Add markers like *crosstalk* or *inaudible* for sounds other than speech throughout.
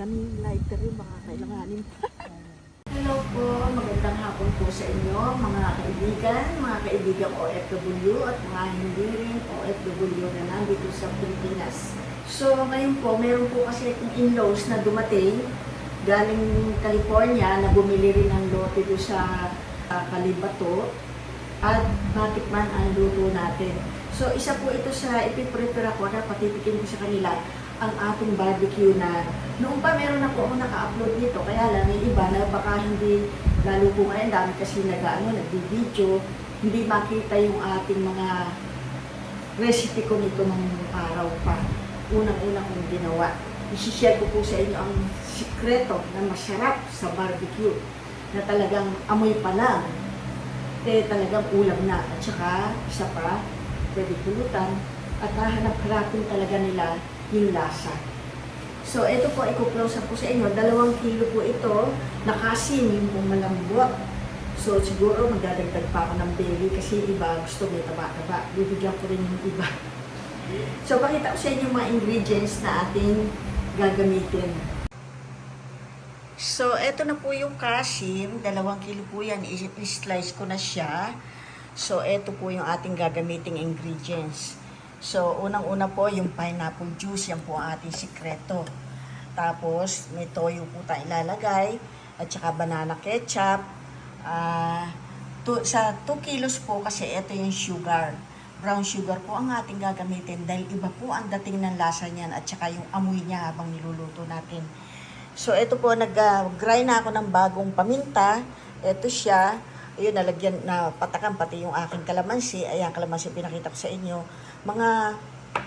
Kaning lighter yung baka kailanganin. *laughs* Hello po, magandang hapon po sa inyo mga kaibigan, mga kaibigan OFW at mga hindi rin OFW na nandito sa Pilipinas. So ngayon po, meron po kasi itong in-laws na dumating galing California na bumili rin ng lote doon sa uh, Kalibato at matikman ang luto natin. So isa po ito sa ipiprepare ako na patitikin ko sa kanila ang ating barbecue na noong pa meron na po ako naka-upload dito kaya lang yung iba na baka hindi lalo po ngayon dami kasi nag ano, nagbi-video hindi makita yung ating mga recipe ko nito nung araw pa. Unang-una kong ginawa. Isishare ko po sa inyo ang sikreto na masarap sa barbecue na talagang amoy pa lang. Eh talagang ulam na. At saka isa pa pwede pulutan. At hahanap-harapin talaga nila yung lasa. So, ito po, up po sa inyo. Dalawang kilo po ito. Nakasim yung pong malambot. So, siguro magdadagdag pa ako ng belly kasi iba gusto may taba-taba. Bibigyan ko rin yung iba. *laughs* So, pakita ko sa inyo mga ingredients na ating gagamitin. So, ito na po yung kasim. Dalawang kilo po yan. I-slice ko na siya. So, ito po yung ating gagamiting ingredients. So, unang-una po yung pineapple juice. Yan po ang ating sikreto. Tapos, may toyo po tayo ilalagay. At saka banana ketchup. Ah, to, sa 2 kilos po kasi ito yung sugar. Brown sugar po ang ating gagamitin dahil iba po ang dating ng lasa niyan at saka yung amoy niya habang niluluto natin. So, ito po, nag-grind na ako ng bagong paminta. Ito siya. Ayun, nalagyan na patakan pati yung aking kalamansi. Ayan, kalamansi pinakita ko sa inyo. Mga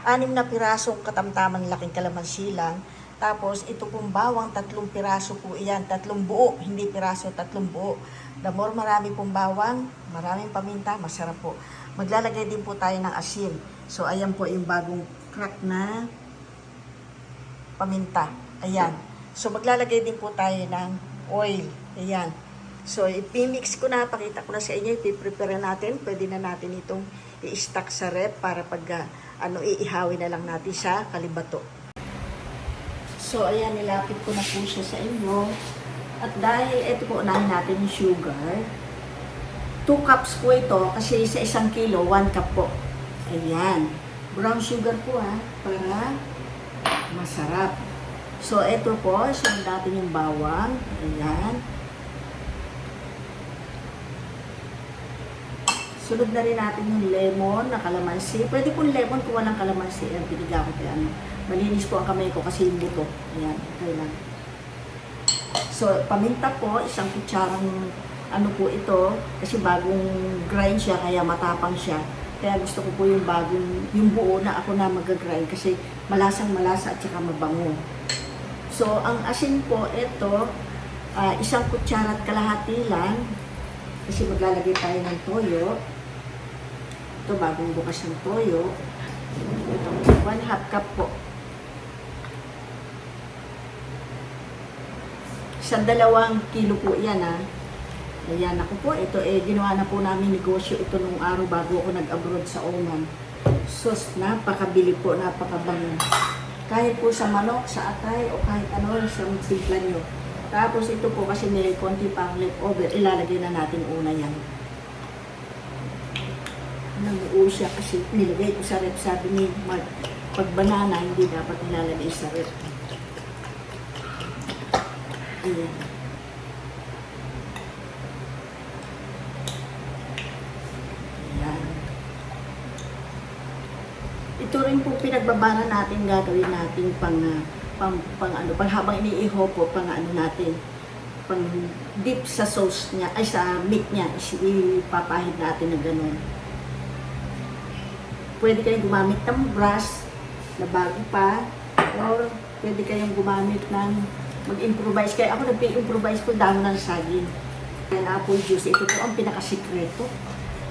anim na pirasong katamtaman laking kalamansi lang. Tapos, ito pong bawang, tatlong piraso po iyan. Tatlong buo, hindi piraso, tatlong buo. The more marami pong bawang, maraming paminta, masarap po. Maglalagay din po tayo ng asin. So, ayan po yung bagong crack na paminta. Ayan. So, maglalagay din po tayo ng oil. Ayan. So, ipimix ko na, pakita ko na sa inyo, ipiprepare natin. Pwede na natin itong i-stack sa rep para pag ah, ano, iihawin na lang natin sa kalibato. So, ayan, nilapit ko na po siya sa inyo. At dahil ito po, unahin natin yung sugar. 2 cups po ito kasi sa isang kilo, 1 cup po. Ayan. Brown sugar po ha, para masarap. So, ito po, sunod natin yung bawang. Ayan. Sunod na rin natin yung lemon na kalamansi. Pwede po lemon kung walang kalamansi. Ayan, piniga ko kaya ano. Malinis po ang kamay ko kasi yung buto. Ayan, okay lang. So, paminta po, isang kutsarang ano po ito. Kasi bagong grind siya, kaya matapang siya. Kaya gusto ko po yung bagong, yung buo na ako na mag-grind kasi malasang malasa at saka mabango. So, ang asin po, ito, ah, isang kutsara at kalahati lang. Kasi maglalagay tayo ng toyo. Ito, bagong bukas ng toyo. Ito, one half cup po. Sa dalawang kilo po yan, ha. Ayan, ako po, ito eh, ginawa na po namin negosyo ito nung araw bago ako nag-abroad sa Oman. Sos, napakabili po, napakabango. Kahit po sa manok, sa atay, o kahit ano, sa timpla nyo. Tapos ito po kasi may konti pang leftover, ilalagay na natin una yan. Namuo siya kasi nilagay ko sa rep. Sabi ni Mark, pag banana, hindi dapat nilalagay sa rep. Ayan. Ayan. Ito rin po pinagbabara natin gagawin natin pang ah, pang, pang ano, pang habang iniiho po pang ano natin pang dip sa sauce niya, ay sa meat niya, ipapahid natin na ganun. Pwede kayong gumamit ng brush na bago pa, or pwede kayong gumamit ng mag-improvise. Kaya ako nag-improvise ko dahon ng saging. Yan apple juice, ito po ang pinakasikreto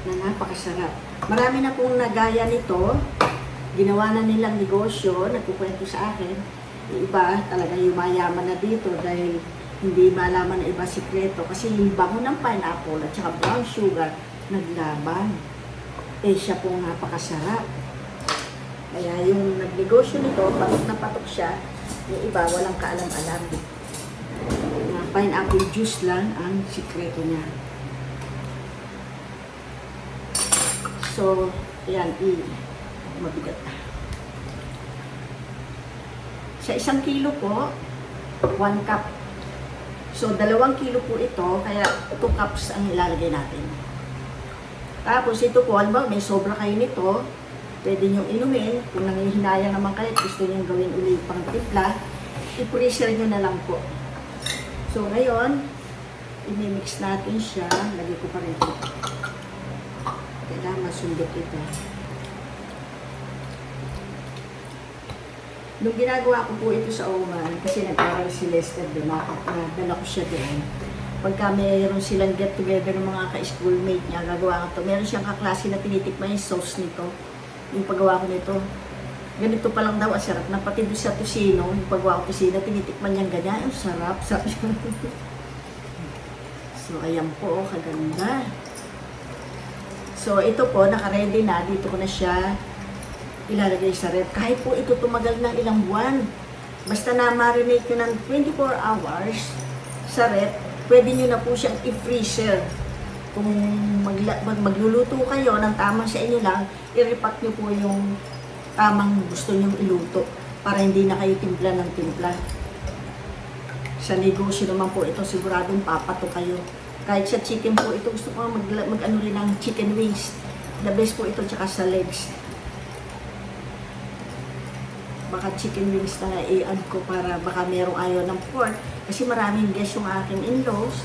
na napakasarap. Marami na pong nagaya nito, ginawa na nilang negosyo, nagkukwento sa akin. Iba talaga yumayaman na dito dahil hindi malaman ng iba sikreto kasi yung bango ng pineapple at saka brown sugar naglaban. Eh siya pong napakasarap. Kaya yung nagnegosyo nito, patok na patok siya, Yung iba, walang kaalam-alam. Na pineapple juice lang ang sikreto niya. So, yan, i mabigat na. Sa isang kilo po, one cup. So, dalawang kilo po ito, kaya 2 cups ang ilalagay natin. Tapos ito po, halimbawa may sobra kayo nito, pwede nyo inumin. Kung nangihinaya naman kayo, gusto nyo gawin ulit pang timpla, i-freezer nyo na lang po. So ngayon, i-mix natin siya. Lagay ko pa rin ito. Kailangan masundot ito. Nung ginagawa ko po ito sa Oman, kasi nag-aral si Lester doon, nakadala ko siya doon. Pagka mayroon silang get together ng mga ka-schoolmate niya, gagawa ko to. Meron siyang kaklase na tinitikman yung sauce nito. Yung paggawa ko nito. Ganito pa lang daw, ang sarap. Na pati doon sa tusino, yung paggawa ko tusino, tinitikman niyang ganyan. Ang sarap, sarap. *laughs* so, ayan po, oh, kaganda. So, ito po, naka-ready na. Dito ko na siya ilalagay sa rep. Kahit po ito tumagal ng ilang buwan. Basta na marinate nyo ng 24 hours sa rep, pwede nyo na po siyang i-freezer. Kung magla- mag- magluluto kayo ng tamang sa inyo lang, i-repack nyo po yung tamang gusto nyong iluto para hindi na kayo timpla ng timpla. Sa negosyo naman po ito, siguradong papato kayo. Kahit sa chicken po ito, gusto ko mag, mag ano rin ng chicken wings. The best po ito tsaka sa legs. Baka chicken wings na i-add ko para baka merong ayaw ng pork. Kasi maraming guests yung aking in-laws.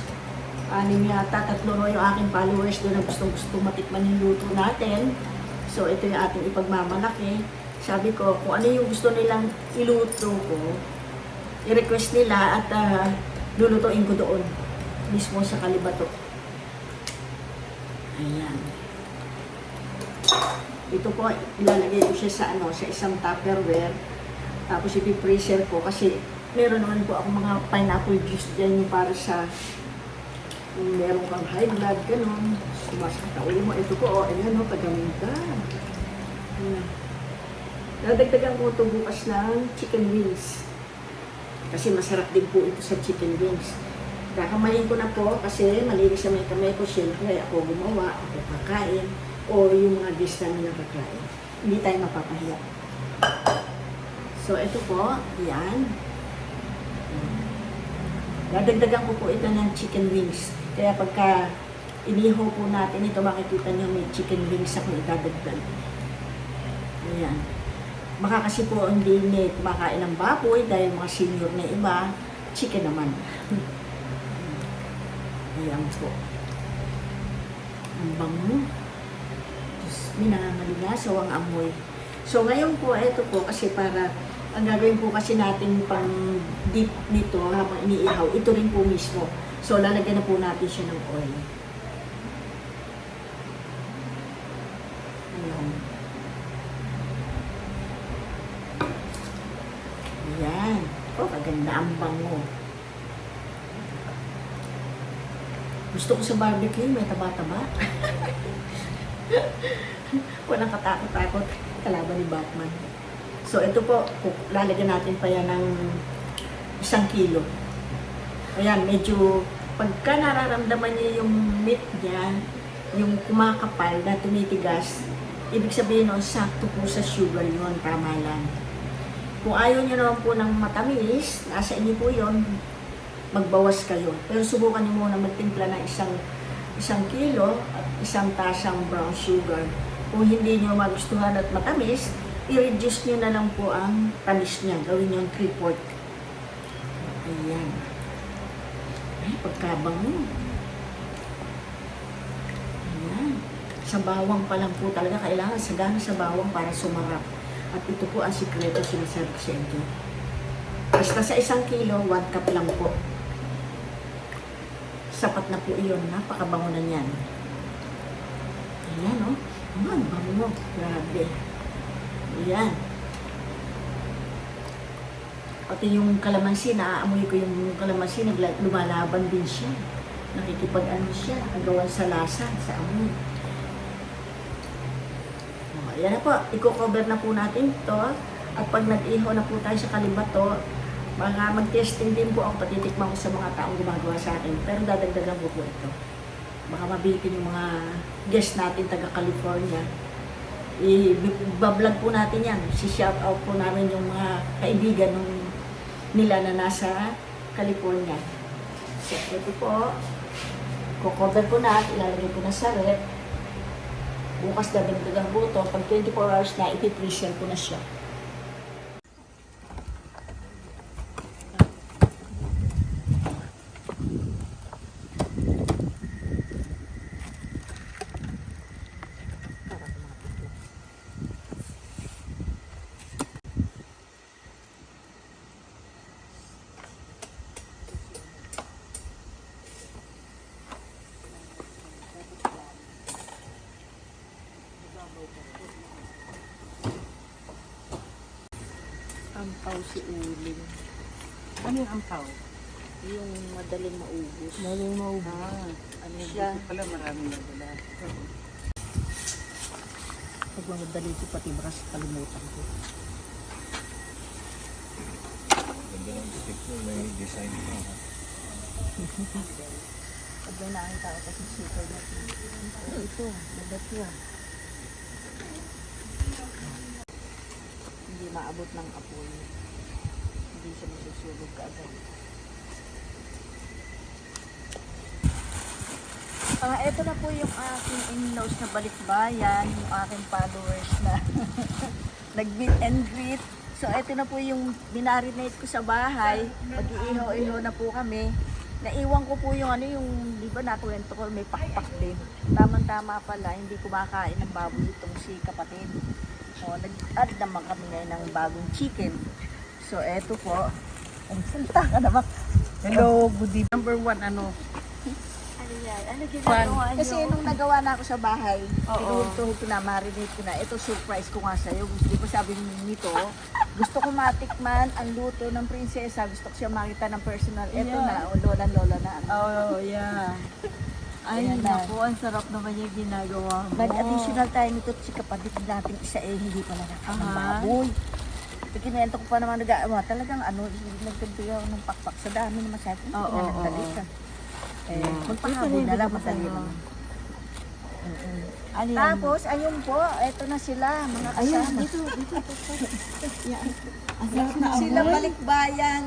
Anim yata, tatlo no yung aking followers doon na gustong gusto matikman yung luto natin. So ito yung ating ipagmamalaki. Sabi ko, kung ano yung gusto nilang iluto ko, i-request nila at ah, lulutuin ko doon. Mismo sa kalibato. Ayan. Ito po, ilalagay ko siya sa ano, sa isang tupperware. Tapos ipi-freezer ko kasi meron naman po ako mga pineapple juice dyan yung para sa kung meron kang high blood, ganun. Sumasakit ang mo. Ito po, oh, ayan, oh, pagaminta. Ayan. Nadagdagan ko ito bukas ng chicken wings. Kasi masarap din po ito sa chicken wings. Kakamayin ko na po kasi malinis sa may kamay ko. Siyempre, ako gumawa, ako kakain, o yung mga guest namin nakakain. Hindi tayo mapapahiya. So, ito po, yan. Dadagdagan ko po ito ng chicken wings. Kaya pagka iniho po natin ito, makikita nyo may chicken wings akong idadagdag. Ayan. Baka kasi po hindi ni kumakain ng baboy dahil mga senior na iba, chicken naman. *laughs* Ayan po. Ang bango. Diyos, may nangangalinasaw ang amoy. So ngayon po, ito po kasi para ang gagawin po kasi natin pang deep nito habang iniihaw, ito rin po mismo. So lalagyan na po natin siya ng oil. Ayan. Ayan. Oh, kaganda ang bango. Gusto ko sa barbecue, may taba-taba. *laughs* Walang katakot-takot. Kalaban ni Batman. So, ito po, lalagyan natin pa yan ng isang kilo. Ayan, medyo, pagka nararamdaman niyo yung meat niya, yung kumakapal na tumitigas, ibig sabihin nun, sakto po sa sugar yun, tama lang. Kung ayaw niyo naman po ng matamis, nasa inyo po yun, magbawas kayo. Pero subukan niyo muna magtimpla ng isang isang kilo at isang tasang brown sugar. Kung hindi niyo magustuhan at matamis, i-reduce niyo na lang po ang tamis niya. Gawin niyo ang 3 4 Ayan. Ay, pagkabang mo. Ayan. Sa bawang pa lang po talaga kailangan sagana sa bawang para sumarap. At ito po ang sikreto sinasabi ko sa inyo. Basta sa isang kilo, 1 cup lang po. Sapat na po iyon. Napakabango na niyan. Ayan, oh. Man, bango. Grabe. Ayan. Pati yung kalamansi, naaamoy ko yung kalamansi, lumalaban din siya. Nakikipag ano siya, agawan sa lasa, sa amoy. O, ayan na po, i-cover na po natin to. At pag nag-iho na po tayo sa kalibato, Mga mag-testing din po ako, patitikman ko sa mga taong gumagawa sa akin. Pero dadagdagan ko po ito. Baka mabitin yung mga guest natin taga California. I-vlog po natin yan. Si-shout out po namin yung mga kaibigan nung nila na nasa California. So, ito po. Kukover ko na at ilalagay ko na sa rep. Bukas dadagdagan po ito. Pag 24 hours na, ipipresent ko na siya. Uling. Ano yung ampaw? Yung madaling maubos. Maling maubos. Ah, Ano siya. Buti pala maraming nagula. Pag mamadali ko pati bras, kalimutan ko. Ganda ng butik mo, may design pa. ha? *laughs* Pag may nakita ko kasi super na Oh, ito, madat yan. Hindi maabot ng apoy. Hindi siya masusunog kaagad. Ah, ito na po yung aking in-laws na balikbayan, yung aking followers na *laughs* nag-meet and greet. So, ito na po yung binarinate ko sa bahay. Mag-iiho-iho na po kami. Naiwan ko po yung ano, yung, di ba nakuwento ko, may pakpak din. Tamang-tama pala, hindi kumakain ng baboy itong si kapatid. So, nag-add naman kami ngayon ng bagong chicken. So, eto po. Ang salita ka naman. Hello, good evening. Number one, ano? Ano yan? Ano ginagawa niyo? Kasi nung nagawa na ako sa bahay, Oo. tinuhog ko na, marinate ko na. Ito surprise ko nga sa'yo. Gusto ko sabi nito, gusto ko matikman ang luto ng prinsesa. Gusto ko siya makita ng personal. Ito Yeah. na, o lola-lola na. Ano. Oh, yeah. Ay, Ayan na. naku, ang sarap naman yung ginagawa mo. Nag-additional tayo nito si kapatid natin isa eh, hindi pala nakakain ng Aha. baboy. So, kinuwento ko pa naman nag-aama, talagang ano, nagtagtagay ako ng pakpak sa dami na masyado. Oo, oo, pinanagdali oo. ka. Eh, Yeah. magpahabol na lang, madali lang. Ano yan? Tapos, ayun po, eto na sila, mga kasama. dito, dito. *laughs* Sarap na Sila balikbayan.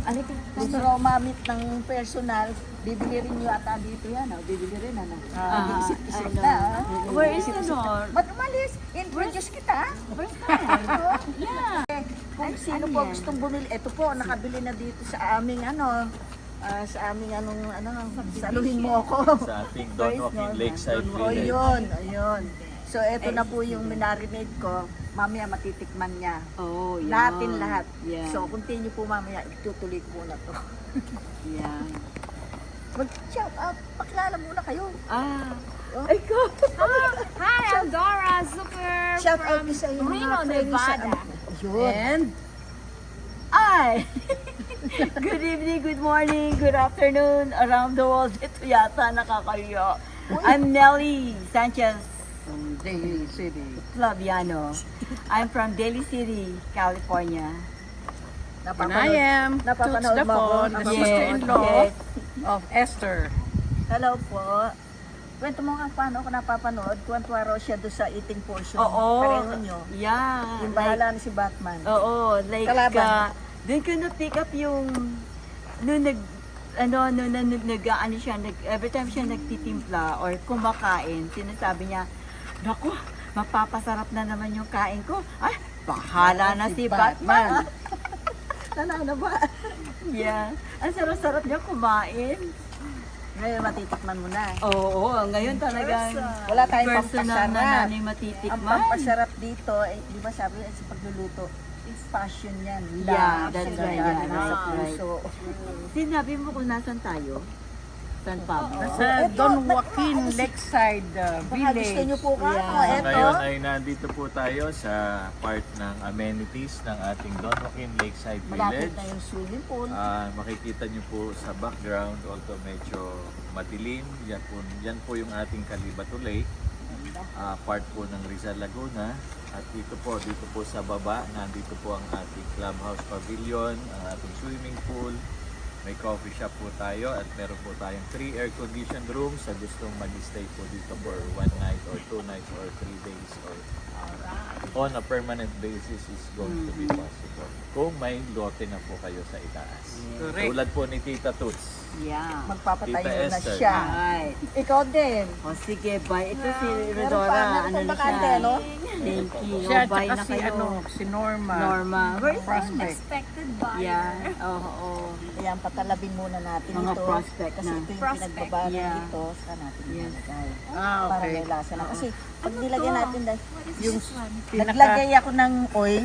Ano ito? Gusto raw mamit ng personal. Bibili rin nyo ata dito yan. Oh. Bibili rin ano. Ah, Isip-isip ano. na. ah. Where is Isip-isip ano? na. Ba't umalis? Introduce kita. First time. *laughs* Yeah. Eh, Kung sino ano po yan? gustong bumili, ito po, nakabili na dito sa aming ano, ah, sa aming anong, ano, saluhin mo ako. Sa ating *laughs* Don Joaquin Lakeside O Village. yun, ayun. So, ito na po yung minarinade ko. Mamaya matitikman niya. Oh, yeah. Natin lahat. Yeah. So, continue po mamaya. Itutuloy ko muna to. *laughs* yeah. Mag-shout out. Pakilala muna kayo. Ah. Oh. Ay ko. *laughs* Hi, I'm Dora Zucker Shout out from sa inyo Reno, mga friends Nevada. ano. Yun. And, Ay! *laughs* good evening, good morning, good afternoon around the world. Ito yata nakakayo. I'm Nelly Sanchez from Daly City. Flaviano. I'm from Daly City, California. And I Napapanood. am Napapanood Toots mo ako? Dapon, the Napapanood. sister-in-law Yes. of Esther. Hello po. Kwento mo nga paano ako napapanood. Kwento raw siya doon sa eating portion. Oo. Pareho nyo. Yeah. Yung like- bahala ni si Batman. Oo, like, Kalaban. uh, doon ko na-pick up yung, nung nag, ano, nung nag, nag, ano siya, nag, every time siya nagtitimpla or kumakain, sinasabi niya, Naku, mapapasarap na naman yung kain ko. Ay, bahala na si Batman. *laughs* Nanana ba? yeah. Ang sarap-sarap niya kumain. Ngayon matitikman mo na. Oo, ngayon talagang Wala tayong personal na namin Ang matitikman. pampasarap dito, eh, di ba sabi sa pagluluto, is passion yan. Yeah, that's right, yeah, that's right. Sinabi mo kung nasan tayo? San Pablo. Sa Don Joaquin Lakeside uh, Baka Village. gusto nyo po ka, Yeah. ano, eto. Ngayon ay nandito po tayo sa part ng amenities ng ating Don Joaquin Lakeside Malapit Village. na yung swimming pool. Ah, makikita niyo po sa background, although medyo madilim, yan po, yan po yung ating Kalibato Lake. ah, part po ng Rizal Laguna. At dito po, dito po sa baba, nandito po ang ating clubhouse pavilion, ang ating swimming pool. May coffee shop po tayo at meron po tayong 3 air-conditioned rooms sa gustong mag-stay po dito for one night or two nights or three days or uh, on a permanent basis is going to be possible. Kung may lote na po kayo sa itaas. Correct. Tulad po ni Tita Toots. Yeah. Magpapatayo Tita na Esther. siya. Right. Ikaw din. O sige, bye. Ito si Meron pa, Rodora. meron Ano pang na bakante, siya? no? Thank you. Siya at saka si, ano, si Norma. Norma. Is Prospect. Expected buyer. Yeah. Oo. oo. Ayan, patalabin muna natin Mga ito. prospect kasi na. ito yung Prospect. Yeah. dito. Saan natin Yes. ilalagay? Ah, Para okay. may lasa na. Kasi pag Ano nilagyan to? natin, dahil What is Yung this one? pinaka... naglagay ako ng oil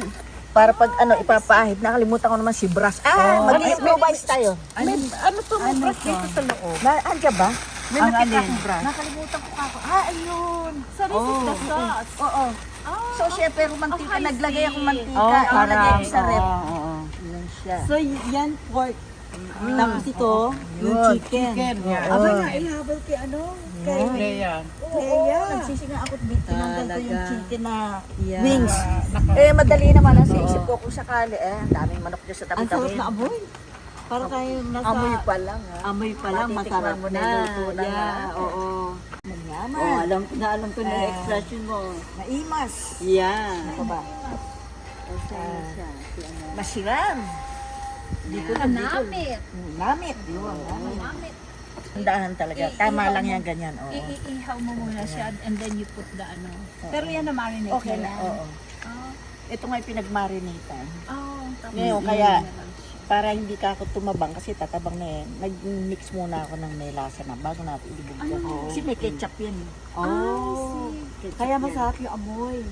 para pag ano ipapahid. Nakalimutan ko naman si brush. Ah, Oh. mag-improvise tayo. May, ano to, may Ano brush to? dito sa loob. Na, andyan ba? May Ang nakita alin? akong brush. Nakalimutan ko kako. Ah, ayun. So this is the Oh, sauce. Oo. Oh, So, syempre, mantika. Okay, naglagay ako see. mantika. Oh, ang nilagay ko sa rep. Oo, oo. Yun siya. So, yan pork. Tapos ito, yung Yun, chicken. chicken, yeah. Aba na, ihabol kay ano? Kay Leia. Oo, Leia. nagsisinga ako. Tinanggal ko yung Talaga. chicken na Yeah. wings. Eh, madali naman. Nasa isip ko kung sakali. Eh, ang daming manok dyan sa Ang sarap tabi-tabi. na amoy. Para tayo nasa... Amoy pa lang, ha? Amoy pa lang, masarap mo na. na na yeah, oo. Manyaman. Oh, alam ko na alam ko na yung Eh. expression mo. Naimas. Yeah. Ano ba? Na ano. Masiram. Dito Ah, namit. Mm, Namit. Yun. Namit. Tandaan talaga. I- Tama lang yan, ganyan. Oo. Iihaw mo muna siya and then you put the ano. Pero yan na marinate Okay na na. Oo. Oh, Ito nga yung pinagmarinatan. oh, tapos Ngayon, yun kaya- na. Para hindi ka ako tumabang kasi tatabang na yan. Nag-mix muna ako ng may lasa na bago natin ilibog ko. Ano? Kasi may ketchup yan. Oh. Ketchup Kaya masarap yung amoy.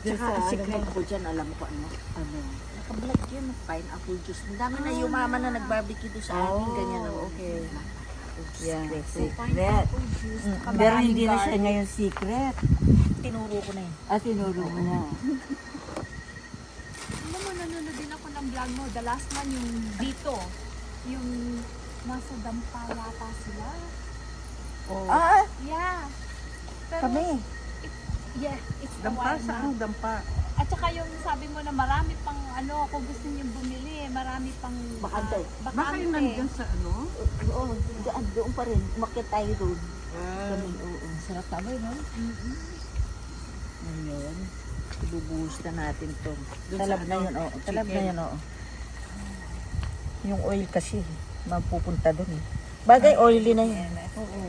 Tsaka Sa ang ano secret ko dyan, alam ko ano. Ano? Nakablog yan, pineapple juice. Ang dami na yumaman na nag-barbecue doon sa atin. Oh, ganyan ang okay. Yeah, Secret. Pero hindi na siya ngayon secret. Tinuro ko na yun. At tinuro mo na. *laughs* Alam mo, nanonood din ako ng vlog mo. The last one yung dito. Yung nasa dampa yata sila. Oh. Ah, Yeah. Pero, kami. Yeah, it's the Dampa, saan na. dampa? At saka yung sabi mo na marami pang ano, kung gusto niyo bumili, marami pang Bakante. ah, Baka yung nandyan sa ano? Oo, doon, doon pa rin. Umakit tayo doon. Ah, Kami, oo. Sarap tama yun, no? Ngayon, ibubuhos na natin to. Sa Talab na ano, yun, oo. Talab na yun, oo. Yung oil kasi, mapupunta doon eh. Bagay, oily na yun. Oo.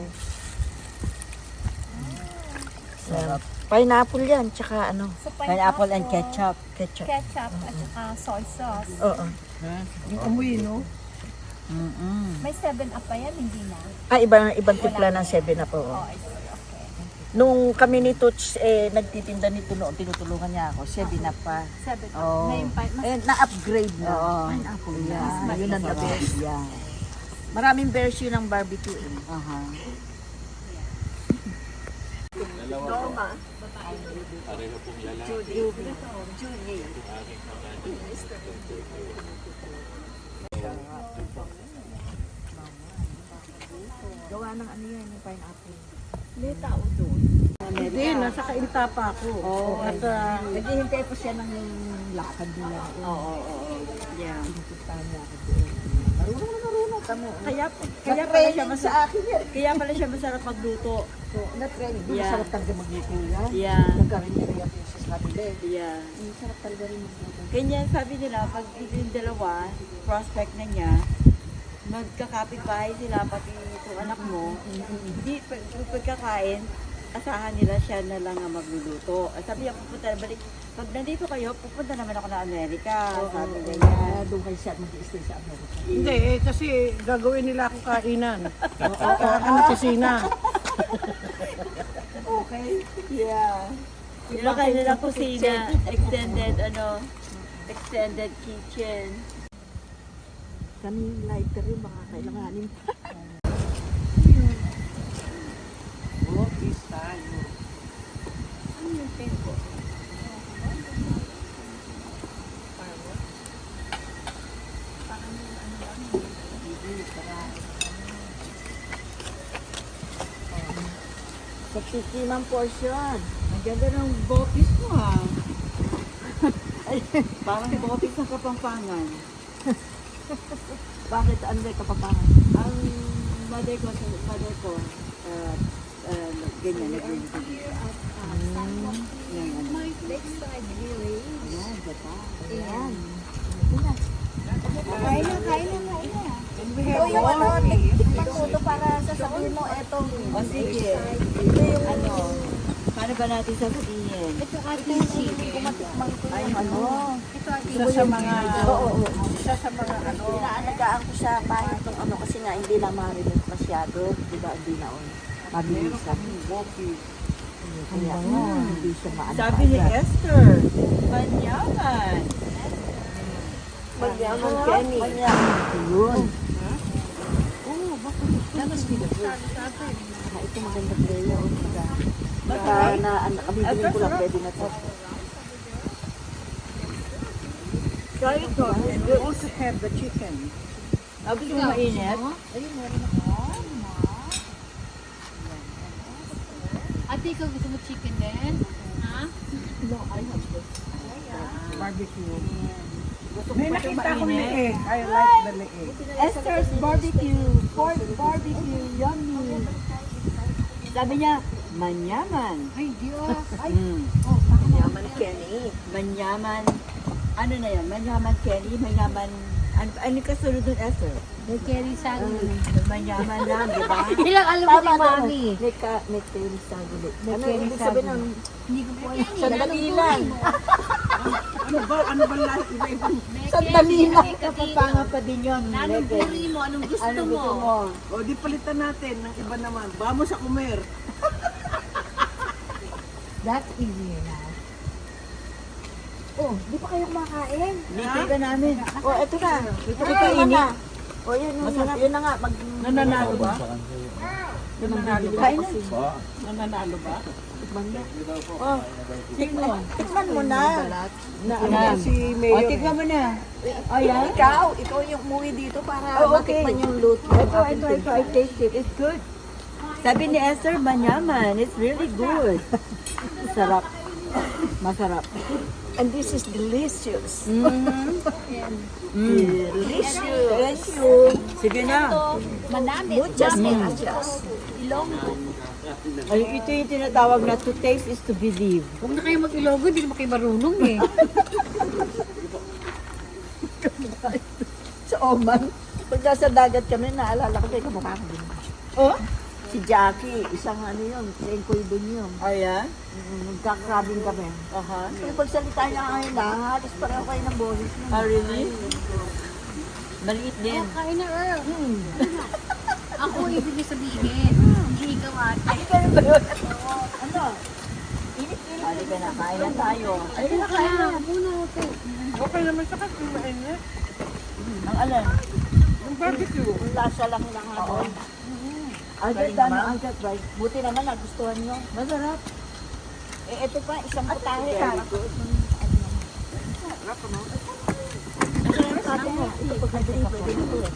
Sarap. Pineapple yan, tsaka ano, So, Pineapple and ketchup. ketchup. ketchup at saka soy sauce. Oo. yung amoy, no? Mm-mm. May 7 up pa yan, hindi na. Ah, iba, ibang timpla ng 7 up, oo. Oh. Okay. Nung kami ni Toots, eh, nagtitinda nito noon, tinutulungan niya ako, 7 up pa. 7 up. Oh. Ngayon pa, mas Eh, na-upgrade na. Oo. Pineapple Yeah, yan. Yun ang the masarap. best. Yeah. Maraming version ng barbecue eh. Aha. Dalawa po. Pareho pong lalaki. Gawa ng ano yan, yung pineapple. May tao doon. Hindi, nasa kainta pa ako. Oo. At ah, Naghihintay pa siya ng lakad nila. Oo, oo, oo. Yeah. Pinupuntahan niya ako doon. Marunong na marunong kamo. Kaya, kaya pala siya sa masarap. akin yan. Kaya pala siya masarap magluto. So, na-training. Yeah. Masarap talaga magluto yan. Yeah. Nagkaroon niya rin yung sa kanila eh. Yeah. Masarap talaga rin magluto. Ganyan sabi nila, pag yung dalawa, prospect na niya, magkakapit bahay sila, pati itong anak mo, hindi, pag, pag pagkakain, asahan nila siya na lang ang magluluto. At sabi niya, pupunta na balik. Pag nandito kayo, pupunta naman ako na Amerika. Sabi niya. Kaya doon kayo siya mag-stay sa Amerika. hindi, eh, kasi gagawin nila *laughs* ako kainan. Oo, ako ng kusina. Okay. Yeah. Iba kayo nila kusina, extended, ano, extended kitchen. Kami lighter rin, baka kailanganin pa. Office tayo. Sa kikimang portion. Ang ganda ng bopis mo ha. *laughs* Parang bopis ng Kapampangan. Bakit? Ano ba kapapangan? Ang mother ko, mother ko, uh, uh, ganyan, nag-release. Yan, ano. Next time, really. Yan, gata. Ayan. Kain na, kain na, kain na. Ito yung ano, ito para sasabihin mo, eto. O sige, ito yung ano, paano ba natin sasabihin? Ito ating si. Ay, ano. Ito ating sa mga, oo, oo. Isa sa mga ano, Inaalagaan ko siya kahit itong ano kasi nga hindi na marinig masyado. Di ba? Hindi na on. Mabilisan. Kaya nga, hindi siya maano. Sabi ni Esther, manyaman. Magyaman Kenny. Magyaman. Yun. Oo, bakit? That must be the first. Ah, ito maganda player. oh, diba? Baka na, ano, kabibilin ko lang, pwede na to. Try ito. And we also have the chicken. Ah, gusto mo mainit? Ate, ikaw gusto mo chicken din? Ha? Barbecue. May nakita ko leeg. I like the leeg. Esther's barbecue, pork barbecue, yummy. Sabi niya, manyaman. Ay, Diyos. Ay, Mm. Yaman Kenny. Manyaman, ano na yan? Manyaman Kenny, manyaman, ano, ano kasunod dun, Esther? may carry sa Manyaman lang, di ba? *laughs* Ilang alam mo ni Mami? May ka, may Kenny sa gulo. May Ano Kenny ibig sa sabihin gulo. ng Hindi ko po alam. sandali lang? Ano ba? Ano ba lahat? Iba-ibang Sandali lang. Kapapanga pa din yun. Anong puri mo? Anong gusto Ano mo? gusto mo? O, di palitan natin ng iba naman. Vamos sa kumer. That's easier now. Oh, di pa kayo kumakain? Dito ka namin. Oh, eto na. Ito Ito ka na. Oh, yun, yun, yun, yun na nga. Mag, Nananalo ba? Nananalo ba? Kain na. Nananalo ba? Oh, tikman, tikman mo na. Na ano Yan. ba si O, Mayor? tignan mo na. Ayan. Ikaw, ikaw yung umuwi dito para Oh, okay. matikman yung luto. Ito, ito, ito. I taste it. It's good. Sabi ni Esther, manyaman. It's really good. *laughs* Sarap. Masarap. And this is delicious. Mm. Delicious. Thank you. Sige na. Manami. Muchas gracias. Ilonggo. Ay, ito yung tinatawag na to taste is to believe. Huwag na kayo mag-ilonggo, hindi naman kayo marunong eh. *laughs* Sa Oman, pag nasa dagat kami, naalala ko tayo kamukha ko din. Oh? Si Jackie, isang ano yun, si Enkoy dun yun. Ayan. Mm, Nagkakrabing kami. Aha. Yung pagsalita niya ngayon na, halos pareho kayo ng boses niya. Ah, really? Maliit din. Oh, kain na, Earl. Hmm. *laughs* Ako ibig niyo sabihin. Hindi ikaw ate. Ano? Halika na, kain na tayo. Ay, kain na. Muna ate. Okay naman sa kasi mainit. Ang alam. Yung barbecue. Yung lasa lang ng ano. Agad, ano, agad, right? Buti naman nagustuhan nyo. Masarap. Eh, ito pa, isang putahe ka. Sabi mo, ito pag nabili, pwede nito eh.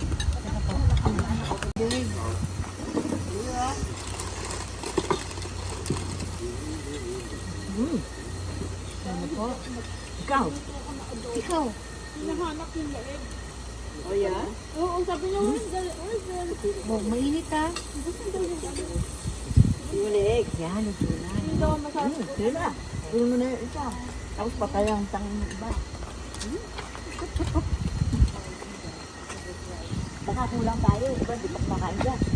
Ikaw, Ikaw. O yan? Oh, mainit ha. Ulig. Yan, ito na. Yun na. Yun mo na yung isa. Tapos patay ang tangin ng iba. Baka kulang tayo. Iba, di pa kumakain dyan.